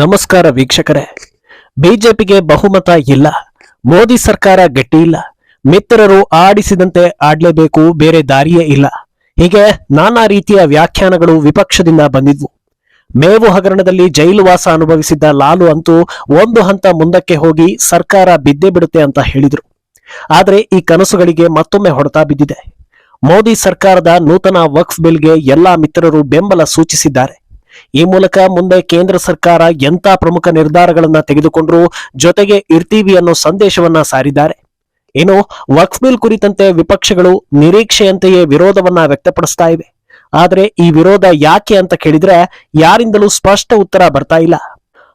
ನಮಸ್ಕಾರ ವೀಕ್ಷಕರೇ. ಬಿಜೆಪಿಗೆ ಬಹುಮತ ಇಲ್ಲ. ಮೋದಿ ಸರ್ಕಾರ ಗಟ್ಟಿ ಇಲ್ಲ. ಮಿತ್ರರು ಆಡಿಸಿದಂತೆ ಆಡ್ಲೇಬೇಕು, ಬೇರೆ ದಾರಿಯೇ ಇಲ್ಲ. ಹೀಗೆ ನಾನಾ ರೀತಿಯ ವ್ಯಾಖ್ಯಾನಗಳು ವಿಪಕ್ಷದಿಂದ ಬಂದಿದ್ವು. ಮೇವು ಹಗರಣದಲ್ಲಿ ಜೈಲುವಾಸ ಅನುಭವಿಸಿದ್ದ ಲಾಲು ಅಂತೂ ಒಂದು ಹಂತ ಮುಂದಕ್ಕೆ ಹೋಗಿ ಸರ್ಕಾರ ಬಿದ್ದೇ ಬಿಡುತ್ತೆ ಅಂತ ಹೇಳಿದ್ರು. ಆದರೆ ಈ ಕನಸುಗಳಿಗೆ ಮತ್ತೊಮ್ಮೆ ಹೊಡೆತ ಬಿದ್ದಿದೆ. ಮೋದಿ ಸರ್ಕಾರದ ನೂತನ ವಕ್ಫ್ ಬಿಲ್ಗೆ ಎಲ್ಲಾ ಮಿತ್ರರು ಬೆಂಬಲ ಸೂಚಿಸಿದ್ದಾರೆ. ಈ ಮೂಲಕ ಮುಂದೆ ಕೇಂದ್ರ ಸರ್ಕಾರ ಎಂತ ಪ್ರಮುಖ ನಿರ್ಧಾರಗಳನ್ನ ತೆಗೆದುಕೊಂಡ್ರು, ಜೊತೆಗೆ ಇರ್ತೀವಿ ಅನ್ನೋ ಸಂದೇಶವನ್ನ ಸಾರಿದ್ದಾರೆ. ಇನ್ನು ವಕ್ಫ್ ಬಿಲ್ ಕುರಿತಂತೆ ವಿಪಕ್ಷಗಳು ನಿರೀಕ್ಷೆಯಂತೆಯೇ ವಿರೋಧವನ್ನ ವ್ಯಕ್ತಪಡಿಸ್ತಾ ಇವೆ. ಆದ್ರೆ ಈ ವಿರೋಧ ಯಾಕೆ ಅಂತ ಕೇಳಿದ್ರೆ ಯಾರಿಂದಲೂ ಸ್ಪಷ್ಟ ಉತ್ತರ ಬರ್ತಾ ಇಲ್ಲ.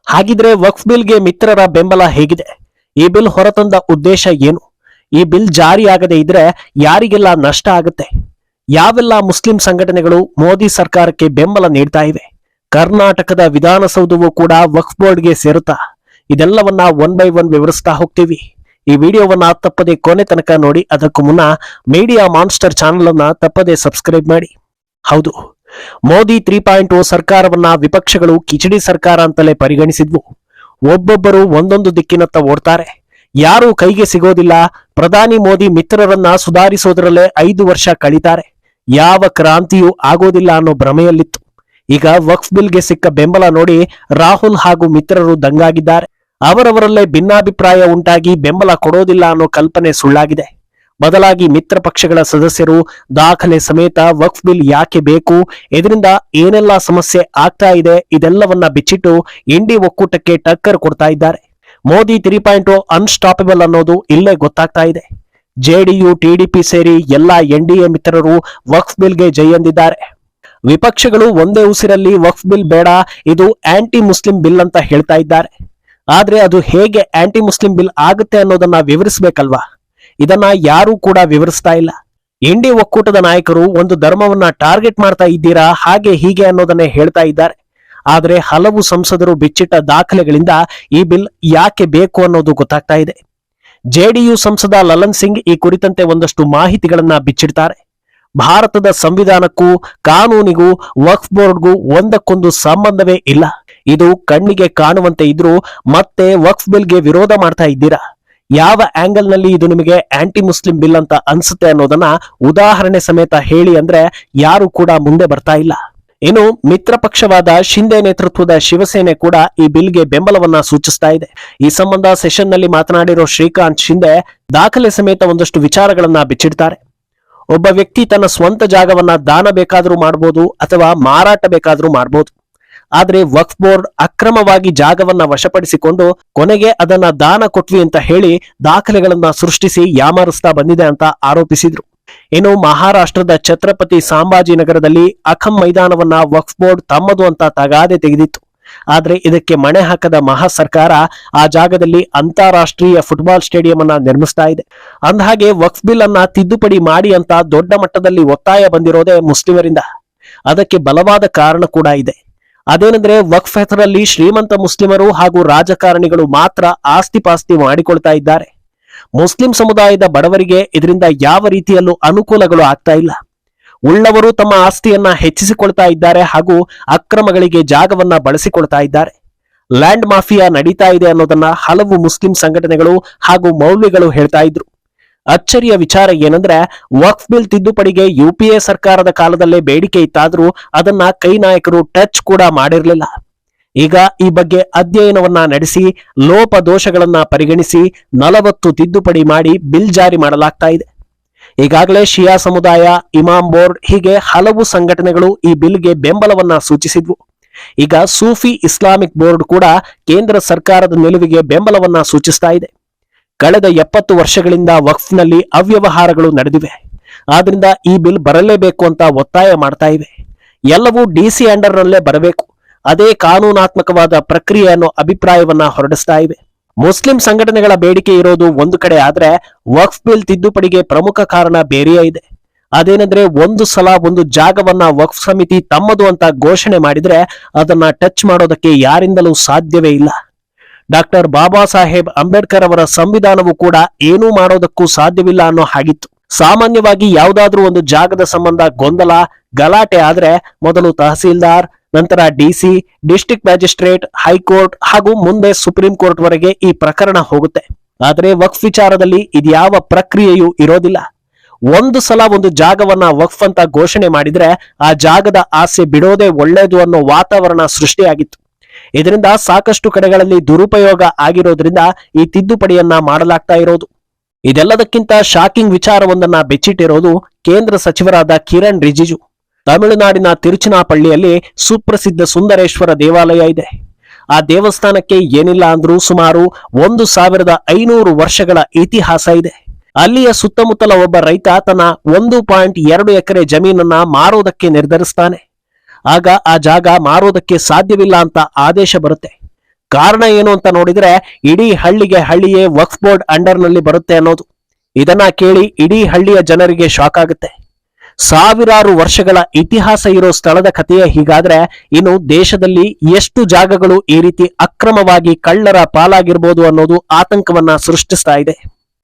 ಹಾಗಿದ್ರೆ ವಕ್ಫ್ ಬಿಲ್ಗೆ ಮಿತ್ರರ ಬೆಂಬಲ ಹೇಗಿದೆ? ಈ ಬಿಲ್ ಹೊರತಂದ ಉದ್ದೇಶ ಏನು? ಈ ಬಿಲ್ ಜಾರಿಯಾಗದೇ ಇದ್ರೆ ಯಾರಿಗೆಲ್ಲ ನಷ್ಟ ಆಗುತ್ತೆ? ಯಾವೆಲ್ಲ ಮುಸ್ಲಿಂ ಸಂಘಟನೆಗಳು ಮೋದಿ ಸರ್ಕಾರಕ್ಕೆ ಬೆಂಬಲ ನೀಡ್ತಾ ಇವೆ? ಕರ್ನಾಟಕದ ವಿಧಾನಸೌಧವೂ ಕೂಡ ವಕ್ಫ್ ಬೋರ್ಡ್ಗೆ ಸೇರುತ್ತಾ? ಇದೆಲ್ಲವನ್ನ ಒನ್ ಬೈ ಒನ್ ವಿವರಿಸ್ತಾ ಹೋಗ್ತೀವಿ. ಈ ವಿಡಿಯೋವನ್ನ ತಪ್ಪದೆ ಕೊನೆ ತನಕ ನೋಡಿ, ಅದಕ್ಕೂ ಮುನ್ನ ಮೀಡಿಯಾ ಮಾನ್ಸ್ಟರ್ ಚಾನೆಲ್ ಅನ್ನ ತಪ್ಪದೆ ಸಬ್ಸ್ಕ್ರೈಬ್ ಮಾಡಿ. ಹೌದು, ಮೋದಿ ತ್ರೀ ಪಾಯಿಂಟ್ ಓ ಸರ್ಕಾರವನ್ನ ವಿಪಕ್ಷಗಳು ಕಿಚಡಿ ಸರ್ಕಾರ ಅಂತಲೇ ಪರಿಗಣಿಸಿದ್ವು. ಒಬ್ಬೊಬ್ಬರು ಒಂದೊಂದು ದಿಕ್ಕಿನತ್ತ ಓಡ್ತಾರೆ. ಯಾರು ಕೈಗೆ ಸಿಗೋದಿಲ್ಲ. ಪ್ರಧಾನಿ ಮೋದಿ ಮಿತ್ರರನ್ನ ಸುಧಾರಿಸೋದರಲ್ಲೇ ಐದು ವರ್ಷ ಕಳೀತಾರೆ. ಯಾವ ಕ್ರಾಂತಿಯೂ ಆಗೋದಿಲ್ಲ ಅನ್ನೋ ಭ್ರಮೆಯಲ್ಲಿತ್ತು. ಈಗ ವಕ್ಫ್ ಬಿಲ್ಗೆ ಸಿಕ್ಕ ಬೆಂಬಲ ನೋಡಿ ರಾಹುಲ್ ಹಾಗೂ ಮಿತ್ರರು ದಂಗಾಗಿದ್ದಾರೆ. ಅವರವರಲ್ಲೇ ಭಿನ್ನಾಭಿಪ್ರಾಯ ಉಂಟಾಗಿ ಬೆಂಬಲ ಕೊಡೋದಿಲ್ಲ ಅನ್ನೋ ಕಲ್ಪನೆ ಸುಳ್ಳಾಗಿದೆ. ಬದಲಾಗಿ ಮಿತ್ರ ಪಕ್ಷಗಳ ಸದಸ್ಯರು ದಾಖಲೆ ಸಮೇತ ವಕ್ಫ್ ಬಿಲ್ ಯಾಕೆ ಬೇಕು ಇದರಿಂದ ಏನೆಲ್ಲ ಸಮಸ್ಯೆ ಆಗ್ತಾ ಇದೆ ಇದೆಲ್ಲವನ್ನ ಬಿಚ್ಚಿಟ್ಟು ಇಂಡಿ ಒಕ್ಕೂಟಕ್ಕೆ ಟಕ್ಕರ್ ಕೊಡ್ತಾ ಇದ್ದಾರೆ. ಮೋದಿ ತ್ರೀ ಪಾಯಿಂಟ್ ಅನ್ಸ್ಟಾಪಬಲ್ ಅನ್ನೋದು ಇಲ್ಲೇ ಗೊತ್ತಾಗ್ತಾ ಇದೆ. ಜೆಡಿಯು ಟಿಡಿಪಿ ಸೇರಿ ಎಲ್ಲಾ ಎನ್ಡಿಎ ಮಿತ್ರರು ವಕ್ಫ್ ಬಿಲ್ಗೆ ಜೈ ಎಂದಿದ್ದಾರೆ ವಿಪಕ್ಷಗಳು ಒಂದೇ ಉಸಿರಲ್ಲಿ ವಕ್ಫ್ ಬಿಲ್ ಬೇಡ, ಇದು ಆಂಟಿ ಮುಸ್ಲಿಂ ಬಿಲ್ ಅಂತ ಹೇಳ್ತಾ ಇದ್ದಾರೆ. ಆದ್ರೆ ಅದು ಹೇಗೆ ಆಂಟಿ ಮುಸ್ಲಿಂ ಬಿಲ್ ಆಗುತ್ತೆ ಅನ್ನೋದನ್ನ ವಿವರಿಸಬೇಕಲ್ವಾ? ಇದನ್ನ ಯಾರೂ ಕೂಡ ವಿವರಿಸ್ತಾ ಇಲ್ಲ. ಇಂಡಿ ಒಕ್ಕೂಟದ ನಾಯಕರು ಒಂದು ಧರ್ಮವನ್ನ ಟಾರ್ಗೆಟ್ ಮಾಡ್ತಾ ಇದ್ದೀರಾ, ಹಾಗೆ ಹೀಗೆ ಅನ್ನೋದನ್ನೇ ಹೇಳ್ತಾ ಇದ್ದಾರೆ. ಆದರೆ ಹಲವು ಸಂಸದರು ಬಿಚ್ಚಿಟ್ಟ ದಾಖಲೆಗಳಿಂದ ಈ ಬಿಲ್ ಯಾಕೆ ಬೇಕು ಅನ್ನೋದು ಗೊತ್ತಾಗ್ತಾ ಇದೆ. ಜೆಡಿಯು ಸಂಸದ ಲಲನ್ ಸಿಂಗ್ ಈ ಕುರಿತಂತೆ ಒಂದಷ್ಟು ಮಾಹಿತಿಗಳನ್ನ ಬಿಚ್ಚಿಡ್ತಾರೆ. ಭಾರತದ ಸಂವಿಧಾನಕ್ಕೂ ಕಾನೂನಿಗೂ ವಕ್ಫ್ ಬೋರ್ಡ್ಗೂ ಒಂದಕ್ಕೊಂದು ಸಂಬಂಧವೇ ಇಲ್ಲ. ಇದು ಕಣ್ಣಿಗೆ ಕಾಣುವಂತೆ ಇದ್ರೂ ಮತ್ತೆ ವಕ್ಫ್ ಬಿಲ್ಗೆ ವಿರೋಧ ಮಾಡ್ತಾ ಇದ್ದೀರಾ? ಯಾವ ಆಂಗಲ್ನಲ್ಲಿ ಇದು ನಿಮಗೆ ಆಂಟಿ ಮುಸ್ಲಿಂ ಬಿಲ್ ಅಂತ ಅನ್ಸುತ್ತೆ ಅನ್ನೋದನ್ನ ಉದಾಹರಣೆ ಸಮೇತ ಹೇಳಿ ಅಂದ್ರೆ ಯಾರು ಕೂಡ ಮುಂದೆ ಬರ್ತಾ ಇಲ್ಲ. ಇನ್ನು ಮಿತ್ರ ಪಕ್ಷವಾದ ಶಿಂದೆ ನೇತೃತ್ವದ ಶಿವಸೇನೆ ಕೂಡ ಈ ಬಿಲ್ಗೆ ಬೆಂಬಲವನ್ನ ಸೂಚಿಸ್ತಾ ಇದೆ. ಈ ಸಂಬಂಧ ಸೆಷನ್ನಲ್ಲಿ ಮಾತನಾಡಿರೋ ಶ್ರೀಕಾಂತ್ ಶಿಂದೆ ದಾಖಲೆ ಸಮೇತ ಒಂದಷ್ಟು ವಿಚಾರಗಳನ್ನ ಬಿಚ್ಚಿಡ್ತಾರೆ. ಒಬ್ಬ ವ್ಯಕ್ತಿ ತನ್ನ ಸ್ವಂತ ಜಾಗವನ್ನ ದಾನ ಬೇಕಾದರೂ ಮಾಡಬಹುದು ಅಥವಾ ಮಾರಾಟ ಬೇಕಾದರೂ ಮಾಡಬಹುದು ಆದರೆ ವಕ್ಫ್ ಬೋರ್ಡ್ ಅಕ್ರಮವಾಗಿ ಜಾಗವನ್ನ ವಶಪಡಿಸಿಕೊಂಡು ಕೊನೆಗೆ ಅದನ್ನ ದಾನ ಕೊಟ್ವಿ ಅಂತ ಹೇಳಿ ದಾಖಲೆಗಳನ್ನ ಸೃಷ್ಟಿಸಿ ಯಾಮಾರಿಸ್ತಾ ಬಂದಿದೆ ಅಂತ ಆರೋಪಿಸಿದ್ರು. ಇನ್ನು ಮಹಾರಾಷ್ಟ್ರದ ಛತ್ರಪತಿ ಸಾಂಬಾಜಿನಗರದಲ್ಲಿ ಅಖಂ ಮೈದಾನವನ್ನ ವಕ್ಫ್ ಬೋರ್ಡ್ ತಮ್ಮದು ಅಂತ ತಗಾದೆ ತೆಗೆದಿತ್ತು. ಆದ್ರೆ ಇದಕ್ಕೆ ಮಣೆ ಹಾಕದ ಮಹಾ ಸರ್ಕಾರ ಆ ಜಾಗದಲ್ಲಿ ಅಂತಾರಾಷ್ಟ್ರೀಯ ಫುಟ್ಬಾಲ್ ಸ್ಟೇಡಿಯಂ ಅನ್ನ ನಿರ್ಮಿಸ್ತಾ ಇದೆ. ಅಂದಹಾಗೆ ವಕ್ಫ್ ಬಿಲ್ ಅನ್ನ ತಿದ್ದುಪಡಿ ಮಾಡಿ ಅಂತ ದೊಡ್ಡ ಮಟ್ಟದಲ್ಲಿ ಒತ್ತಾಯ ಬಂದಿರೋದೇ ಮುಸ್ಲಿಮರಿಂದ. ಅದಕ್ಕೆ ಬಲವಾದ ಕಾರಣ ಕೂಡ ಇದೆ. ಅದೇನೆಂದ್ರೆ ವಕ್ಫ್ ಹೆಸರಲ್ಲಿ ಶ್ರೀಮಂತ ಮುಸ್ಲಿಮರು ಹಾಗೂ ರಾಜಕಾರಣಿಗಳು ಮಾತ್ರ ಆಸ್ತಿ ಪಾಸ್ತಿ ಮಾಡಿಕೊಳ್ತಾ ಇದ್ದಾರೆ. ಮುಸ್ಲಿಂ ಸಮುದಾಯದ ಬಡವರಿಗೆ ಇದರಿಂದ ಯಾವ ರೀತಿಯಲ್ಲೂ ಅನುಕೂಲಗಳು ಆಗ್ತಾ ಇಲ್ಲ. ಉಳ್ಳವರು ತಮ್ಮ ಆಸ್ತಿಯನ್ನ ಹೆಚ್ಚಿಸಿಕೊಳ್ತಾ ಇದ್ದಾರೆ ಹಾಗೂ ಅಕ್ರಮಗಳಿಗೆ ಜಾಗವನ್ನ ಬಳಸಿಕೊಳ್ತಾ ಇದ್ದಾರೆ. ಲ್ಯಾಂಡ್ ಮಾಫಿಯಾ ನಡೀತಾ ಇದೆ ಅನ್ನೋದನ್ನ ಹಲವು ಮುಸ್ಲಿಂ ಸಂಘಟನೆಗಳು ಹಾಗೂ ಮೌಲ್ಯಗಳು ಹೇಳ್ತಾ ಇದ್ರು. ಅಚ್ಚರಿಯ ವಿಚಾರ ಏನಂದ್ರೆ, ವಕ್ಫ್ ಬಿಲ್ ತಿದ್ದುಪಡಿಗೆ ಯುಪಿಎ ಸರ್ಕಾರದ ಕಾಲದಲ್ಲೇ ಬೇಡಿಕೆ ಇತ್ತಾದ್ರೂ ಅದನ್ನ ಕೈ ನಾಯಕರು ಟಚ್ ಕೂಡ ಮಾಡಿರಲಿಲ್ಲ. ಈಗ ಈ ಬಗ್ಗೆ ಅಧ್ಯಯನವನ್ನ ನಡೆಸಿ, ಲೋಪ ದೋಷಗಳನ್ನ ಪರಿಗಣಿಸಿ, ನಲವತ್ತು ತಿದ್ದುಪಡಿ ಮಾಡಿ ಬಿಲ್ ಜಾರಿ ಮಾಡಲಾಗ್ತಾ ಇದೆ. ಈಗಾಗಲೇ ಶಿಯಾ ಸಮುದಾಯ ಇಮಾಮ್ ಬೋರ್ಡ್ ಹೀಗೆ ಹಲವು ಸಂಘಟನೆಗಳು ಈ ಬಿಲ್ಗೆ ಬೆಂಬಲವನ್ನ ಸೂಚಿಸಿದ್ವು. ಈಗ ಸೂಫಿ ಇಸ್ಲಾಮಿಕ್ ಬೋರ್ಡ್ ಕೂಡ ಕೇಂದ್ರ ಸರ್ಕಾರದ ನಿಲುವಿಗೆ ಬೆಂಬಲವನ್ನ ಸೂಚಿಸ್ತಾ ಇದೆ. ಕಳೆದ ಎಪ್ಪತ್ತು ವರ್ಷಗಳಿಂದ ವಕ್ಫ್ನಲ್ಲಿ ಅವ್ಯವಹಾರಗಳು ನಡೆದಿವೆ. ಆದ್ರಿಂದ ಈ ಬಿಲ್ ಬರಲೇಬೇಕು ಅಂತ ಒತ್ತಾಯ ಮಾಡ್ತಾ ಇವೆ. ಎಲ್ಲವೂ ಡಿಸಿ ಅಂಡರ್ನಲ್ಲೇ ಬರಬೇಕು. ಅದೇ ಕಾನೂನಾತ್ಮಕವಾದ ಪ್ರಕ್ರಿಯೆ ಅನ್ನೋ ಅಭಿಪ್ರಾಯವನ್ನ ಹೊರಡಿಸ್ತಾ ಇವೆ. ಮುಸ್ಲಿಂ ಸಂಘಟನೆಗಳ ಬೇಡಿಕೆ ಇರೋದು ಒಂದು ಕಡೆ ಆದ್ರೆ ವಕ್ಫ್ ಬಿಲ್ ತಿದ್ದುಪಡಿಗೆ ಪ್ರಮುಖ ಕಾರಣ ಬೇರೆಯೇ ಇದೆ. ಅದೇನೆಂದ್ರೆ ಒಂದು ಸಲ ಒಂದು ಜಾಗವನ್ನ ವಕ್ಫ್ ಸಮಿತಿ ತಮ್ಮದು ಅಂತ ಘೋಷಣೆ ಮಾಡಿದ್ರೆ ಅದನ್ನ ಟಚ್ ಮಾಡೋದಕ್ಕೆ ಯಾರಿಂದಲೂ ಸಾಧ್ಯವೇ ಇಲ್ಲ. ಡಾಕ್ಟರ್ ಬಾಬಾ ಸಾಹೇಬ್ ಅಂಬೇಡ್ಕರ್ ಅವರ ಸಂವಿಧಾನವು ಕೂಡ ಏನೂ ಮಾಡೋದಕ್ಕೂ ಸಾಧ್ಯವಿಲ್ಲ ಅನ್ನೋ ಹಾಗಿತ್ತು. ಸಾಮಾನ್ಯವಾಗಿ ಯಾವುದಾದ್ರೂ ಒಂದು ಜಾಗದ ಸಂಬಂಧ ಗೊಂದಲ, ಗಲಾಟೆ ಆದ್ರೆ ಮೊದಲು ತಹಸೀಲ್ದಾರ್ ನಂತರ ಡಿಸಿ ಡಿಸ್ಟ್ರಿಕ್ಟ್ ಮ್ಯಾಜಿಸ್ಟ್ರೇಟ್ ಹೈಕೋರ್ಟ್ ಹಾಗೂ ಮುಂದೆ ಸುಪ್ರೀಂ ಕೋರ್ಟ್ ವರೆಗೆ ಈ ಪ್ರಕರಣ ಹೋಗುತ್ತೆ. ಆದರೆ ವಕ್ಫ್ ವಿಚಾರದಲ್ಲಿ ಇದ್ಯಾವ ಪ್ರಕ್ರಿಯೆಯೂ ಇರೋದಿಲ್ಲ. ಒಂದು ಸಲ ಒಂದು ಜಾಗವನ್ನ ವಕ್ಫ್ ಅಂತ ಘೋಷಣೆ ಮಾಡಿದ್ರೆ ಆ ಜಾಗದ ಆಸೆ ಬಿಡೋದೇ ಒಳ್ಳೇದು ಅನ್ನೋ ವಾತಾವರಣ ಸೃಷ್ಟಿಯಾಗಿತ್ತು. ಇದರಿಂದ ಸಾಕಷ್ಟು ಕಡೆಗಳಲ್ಲಿ ದುರುಪಯೋಗ ಆಗಿರೋದ್ರಿಂದ ಈ ತಿದ್ದುಪಡಿಯನ್ನ ಮಾಡಲಾಗ್ತಾ ಇರೋದು. ಇದೆಲ್ಲದಕ್ಕಿಂತ ಶಾಕಿಂಗ್ ವಿಚಾರವೊಂದನ್ನ ಬೆಚ್ಚಿಟ್ಟಿರೋದು ಕೇಂದ್ರ ಸಚಿವರಾದ ಕಿರಣ್ ರಿಜಿಜು. ತಮಿಳುನಾಡಿನ ತಿರುಚನಾಪಳ್ಳಿಯಲ್ಲಿ ಸುಪ್ರಸಿದ್ಧ ಸುಂದರೇಶ್ವರ ದೇವಾಲಯ ಇದೆ. ಆ ದೇವಸ್ಥಾನಕ್ಕೆ ಏನಿಲ್ಲ ಅಂದ್ರೂ ಸುಮಾರು ಒಂದು ಸಾವಿರದ ಐನೂರು ವರ್ಷಗಳ ಇತಿಹಾಸ ಇದೆ. ಅಲ್ಲಿಯ ಸುತ್ತಮುತ್ತಲ ಒಬ್ಬ ರೈತ ತನ್ನ ಒಂದು ಪಾಯಿಂಟ್ ಎರಡು ಎಕರೆ ಜಮೀನನ್ನ ಮಾರೋದಕ್ಕೆ ನಿರ್ಧರಿಸ್ತಾನೆ. ಆಗ ಆ ಜಾಗ ಮಾರೋದಕ್ಕೆ ಸಾಧ್ಯವಿಲ್ಲ ಅಂತ ಆದೇಶ ಬರುತ್ತೆ. ಕಾರಣ ಏನು ಅಂತ ನೋಡಿದ್ರೆ ಇಡೀ ಹಳ್ಳಿಗೆ ಹಳ್ಳಿಯೇ ವಕ್ಫ್ ಬೋರ್ಡ್ ಅಂಡರ್ನಲ್ಲಿ ಬರುತ್ತೆ ಅನ್ನೋದು. ಇದನ್ನ ಕೇಳಿ ಇಡೀ ಹಳ್ಳಿಯ ಜನರಿಗೆ ಶಾಕ್ ಆಗುತ್ತೆ. ಸಾವಿರಾರು ವರ್ಷಗಳ ಇತಿಹಾಸ ಇರೋ ಸ್ಥಳದ ಕಥೆಯೇ ಹೀಗಾದ್ರೆ ಇನ್ನು ದೇಶದಲ್ಲಿ ಎಷ್ಟು ಜಾಗಗಳು ಈ ರೀತಿ ಅಕ್ರಮವಾಗಿ ಕಳ್ಳರ ಪಾಲಾಗಿರ್ಬೋದು ಅನ್ನೋದು ಆತಂಕವನ್ನ ಸೃಷ್ಟಿಸ್ತಾ ಇದೆ.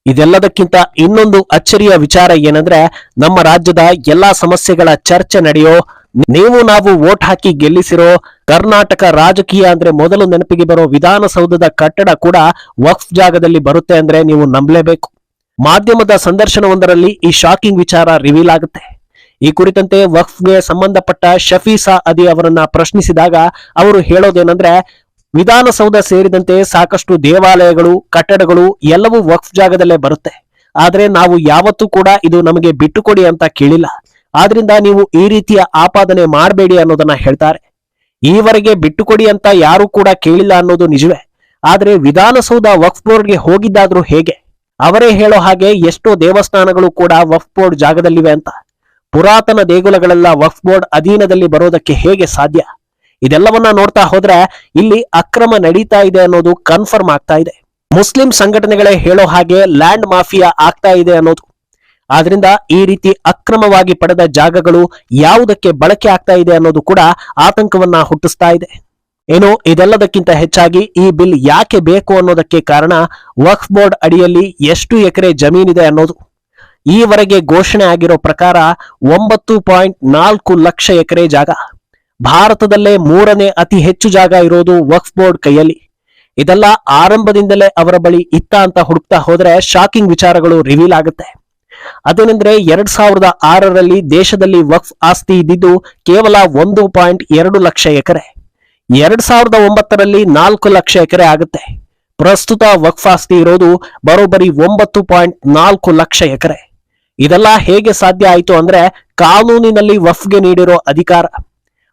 ಇದೆಲ್ಲದಕ್ಕಿಂತ ಇನ್ನೊಂದು ಅಚ್ಚರಿಯ ವಿಚಾರ ಏನಂದ್ರೆ ನಮ್ಮ ರಾಜ್ಯದ ಎಲ್ಲಾ ಸಮಸ್ಯೆಗಳ ಚರ್ಚೆ ನಡೆಯೋ, ನೀವು ನಾವು ವೋಟ್ ಹಾಕಿ ಗೆಲ್ಲಿಸಿರೋ, ಕರ್ನಾಟಕ ರಾಜಕೀಯ ಅಂದ್ರೆ ಮೊದಲು ನೆನಪಿಗೆ ಬರೋ ವಿಧಾನಸೌಧದ ಕಟ್ಟಡ ಕೂಡ ವಕ್ಫ್ ಜಾಗದಲ್ಲಿ ಬರುತ್ತೆ ಅಂದ್ರೆ ನೀವು ನಂಬಲೇಬೇಕು. ಮಾಧ್ಯಮದ ಸಂದರ್ಶನವೊಂದರಲ್ಲಿ ಈ ಶಾಕಿಂಗ್ ವಿಚಾರ ರಿವೀಲ್ ಆಗುತ್ತೆ. ಈ ಕುರಿತಂತೆ ವಕ್ಫ್ಗೆ ಸಂಬಂಧಪಟ್ಟ ಶಫೀಸಾ ಅದಿ ಅವರನ್ನ ಪ್ರಶ್ನಿಸಿದಾಗ ಅವರು ಹೇಳೋದೇನೆಂದ್ರೆ, ವಿಧಾನಸೌಧ ಸೇರಿದಂತೆ ಸಾಕಷ್ಟು ದೇವಾಲಯಗಳು, ಕಟ್ಟಡಗಳು ಎಲ್ಲವೂ ವಕ್ಫ್ ಜಾಗದಲ್ಲೇ ಬರುತ್ತೆ. ಆದ್ರೆ ನಾವು ಯಾವತ್ತೂ ಕೂಡ ಇದು ನಮಗೆ ಬಿಟ್ಟುಕೊಡಿ ಅಂತ ಕೇಳಿಲ್ಲ. ಆದ್ರಿಂದ ನೀವು ಈ ರೀತಿಯ ಆಪಾದನೆ ಮಾಡಬೇಡಿ ಅನ್ನೋದನ್ನ ಹೇಳ್ತಾರೆ. ಈವರೆಗೆ ಬಿಟ್ಟುಕೊಡಿ ಅಂತ ಯಾರು ಕೂಡ ಕೇಳಿಲ್ಲ ಅನ್ನೋದು ನಿಜವೇ. ಆದ್ರೆ ವಿಧಾನಸೌಧ ವಕ್ಫ್ ಬೋರ್ಡ್ಗೆ ಹೋಗಿದ್ದಾದ್ರೂ ಹೇಗೆ? ಅವರೇ ಹೇಳೋ ಹಾಗೆ ಎಷ್ಟೋ ದೇವಸ್ಥಾನಗಳು ಕೂಡ ವಕ್ಫ್ ಬೋರ್ಡ್ ಜಾಗದಲ್ಲಿವೆ ಅಂತ. ಪುರಾತನ ದೇಗುಲಗಳೆಲ್ಲ ವಕ್ಫ್ ಬೋರ್ಡ್ ಅಧೀನದಲ್ಲಿ ಬರೋದಕ್ಕೆ ಹೇಗೆ ಸಾಧ್ಯ? ಇದೆಲ್ಲವನ್ನ ನೋಡ್ತಾ ಹೋದ್ರೆ ಇಲ್ಲಿ ಅಕ್ರಮ ನಡೀತಾ ಇದೆ ಅನ್ನೋದು ಕನ್ಫರ್ಮ್ ಆಗ್ತಾ ಇದೆ. ಮುಸ್ಲಿಂ ಸಂಘಟನೆಗಳೇ ಹೇಳೋ ಹಾಗೆ ಲ್ಯಾಂಡ್ ಮಾಫಿಯಾ ಆಗ್ತಾ ಇದೆ ಅನ್ನೋದು. ಆದ್ರಿಂದ ಈ ರೀತಿ ಅಕ್ರಮವಾಗಿ ಪಡೆದ ಜಾಗಗಳು ಯಾವುದಕ್ಕೆ ಬಳಕೆ ಆಗ್ತಾ ಇದೆ ಅನ್ನೋದು ಕೂಡ ಆತಂಕವನ್ನ ಹುಟ್ಟಿಸ್ತಾ ಇದೆ. ಏನು, ಇದೆಲ್ಲದಕ್ಕಿಂತ ಹೆಚ್ಚಾಗಿ ಈ ಬಿಲ್ ಯಾಕೆ ಬೇಕು ಅನ್ನೋದಕ್ಕೆ ಕಾರಣ ವಕ್ಫ್ ಬೋರ್ಡ್ ಅಡಿಯಲ್ಲಿ ಎಷ್ಟು ಎಕರೆ ಜಮೀನಿದೆ ಅನ್ನೋದು. ಈವರೆಗೆ ಘೋಷಣೆ ಆಗಿರೋ ಪ್ರಕಾರ ಒಂಬತ್ತು ಪಾಯಿಂಟ್ ನಾಲ್ಕು ಲಕ್ಷ ಎಕರೆ ಜಾಗ. ಭಾರತದಲ್ಲೇ ಮೂರನೇ ಅತಿ ಹೆಚ್ಚು ಜಾಗ ಇರೋದು ವಕ್ಫ್ ಬೋರ್ಡ್ ಕೈಯಲ್ಲಿ. ಇದೆಲ್ಲ ಆರಂಭದಿಂದಲೇ ಅವರ ಬಳಿ ಇತ್ತ ಅಂತ ಹುಡುಕ್ತಾ ಹೋದ್ರೆ ಶಾಕಿಂಗ್ ವಿಚಾರಗಳು ರಿವೀಲ್ ಆಗುತ್ತೆ. ಅದೇನೆಂದ್ರೆ ಎರಡ್ ಸಾವಿರದ ಆರರಲ್ಲಿ ದೇಶದಲ್ಲಿ ವಕ್ಫ್ ಆಸ್ತಿ ಇದ್ದಿದ್ದು ಕೇವಲ ಒಂದು ಪಾಯಿಂಟ್ ಎರಡು ಲಕ್ಷ ಎಕರೆ. ಎರಡ್ ಸಾವಿರದ ಒಂಬತ್ತರಲ್ಲಿ ನಾಲ್ಕು ಲಕ್ಷ ಎಕರೆ ಆಗುತ್ತೆ. ಪ್ರಸ್ತುತ ವಕ್ಫ್ ಆಸ್ತಿ ಇರೋದು ಬರೋಬ್ಬರಿ ಒಂಬತ್ತು ಪಾಯಿಂಟ್ ನಾಲ್ಕು ಲಕ್ಷ ಎಕರೆ. ಇದೆಲ್ಲ ಹೇಗೆ ಸಾಧ್ಯ ಆಯಿತು ಅಂದ್ರೆ ಕಾನೂನಿನಲ್ಲಿ ವಫ್ಗೆ ನೀಡಿರೋ ಅಧಿಕಾರ.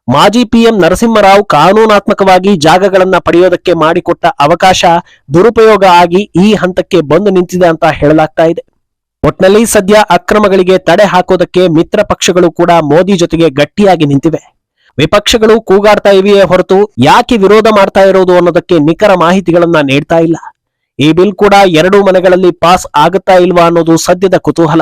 ಮಾಜಿ ಪಿಎಂ ನರಸಿಂಹರಾವ್ ಕಾನೂನಾತ್ಮಕವಾಗಿ ಜಾಗಗಳನ್ನ ಪಡೆಯೋದಕ್ಕೆ ಮಾಡಿಕೊಟ್ಟ ಅವಕಾಶ ದುರುಪಯೋಗ ಆಗಿ ಈ ಹಂತಕ್ಕೆ ಬಂದು ನಿಂತಿದೆ ಅಂತ ಹೇಳಲಾಗ್ತಾ ಇದೆ. ಒಟ್ನಲ್ಲಿ ಸದ್ಯ ಅಕ್ರಮಗಳಿಗೆ ತಡೆ ಹಾಕೋದಕ್ಕೆ ಮಿತ್ರ ಪಕ್ಷಗಳು ಕೂಡ ಮೋದಿ ಜೊತೆಗೆ ಗಟ್ಟಿಯಾಗಿ ನಿಂತಿವೆ. ವಿಪಕ್ಷಗಳು ಕೂಗಾಡ್ತಾ ಇವೆಯೇ ಹೊರತು ಯಾಕೆ ವಿರೋಧ ಮಾಡ್ತಾ ಇರೋದು ಅನ್ನೋದಕ್ಕೆ ನಿಖರ ಮಾಹಿತಿಗಳನ್ನ ನೀಡ್ತಾ ಇಲ್ಲ. ಈ ಬಿಲ್ ಕೂಡ ಎರಡೂ ಮನೆಗಳಲ್ಲಿ ಪಾಸ್ ಆಗುತ್ತಾ ಇಲ್ವಾ ಅನ್ನೋದು ಸದ್ಯದ ಕುತೂಹಲ.